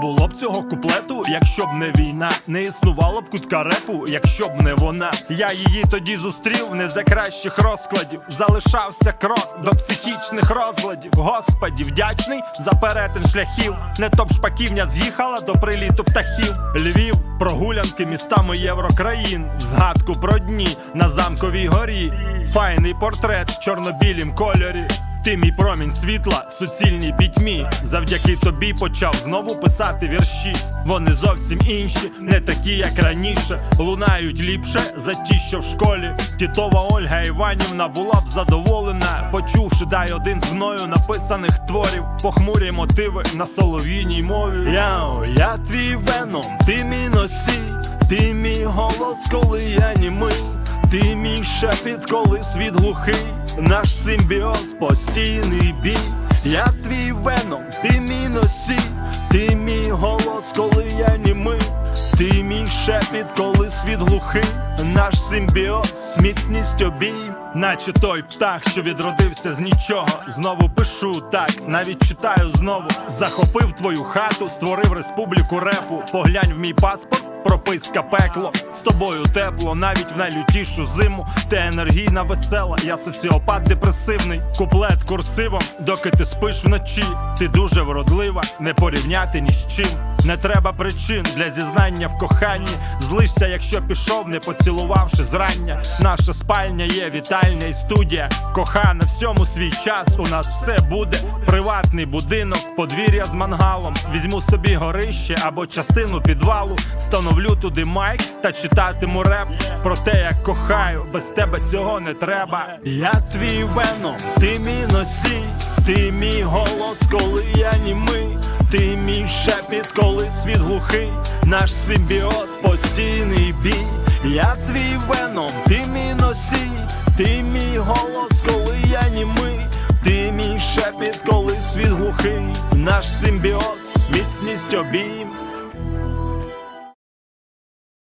було б цього куплету, якщо б не війна, не існувало б кутка репу, якщо б не вона. Я її тоді зустрів не за кращих розкладів. Залишався крок до психічних розладів. Господі, вдячний за перетин шляхів. Не топ шпаківня з'їхала до приліту птахів. Львів, прогулянки містами єврокраїн. Згадку про дні на замковій горі. Файний портрет в чорно-білім кольорі. Ти мій промінь світла в суцільній пітьмі. Завдяки тобі почав знову писати вірші. Вони зовсім інші, не такі, як раніше. Лунають ліпше за ті, що в школі. Тітова Ольга Іванівна була б задоволена, почувши дай один з мною написаних творів. Похмурі мотиви на солов'їній мові. Яу, я твій веном, ти мій носій, ти мій голос, коли я німий. Ти мій шепіт, коли світ глухий, наш симбіоз, постійний бій. Я твій веном, ти мій носій, ти мій голос, коли я німий. Ти мій шепіт, коли світ глухий, наш симбіоз, міцність обій, наче той птах, що відродився з нічого. Знову пишу так, навіть читаю знову. Захопив твою хату, створив республіку репу. Поглянь в мій паспорт. Прописка пекло, з тобою тепло, навіть в найлютішу зиму. Ти енергійна, весела, я соціопат депресивний. Куплет курсивом, доки ти спиш вночі. Ти дуже вродлива, не порівняти ні з чим. Не треба причин для зізнання в коханні. Злишся, якщо пішов, не поцілувавши зрання. Наша спальня є вітальня і студія. Кохана, всьому свій час. У нас все буде. Приватний будинок, подвір'я з мангалом. Візьму собі горище або частину підвалу. Становлю туди майк та читатиму реп про те, як кохаю. Без тебе цього не треба. Я твій веном, ти мій носій, ти мій голос, коли я німий. Ти мій шепіт, коли світ глухий, наш симбіоз, постійний бій. Я твій веном, ти мій носій, ти мій голос, коли я німий. Ти мій шепіт, коли світ глухий, наш симбіоз, міцність обійм.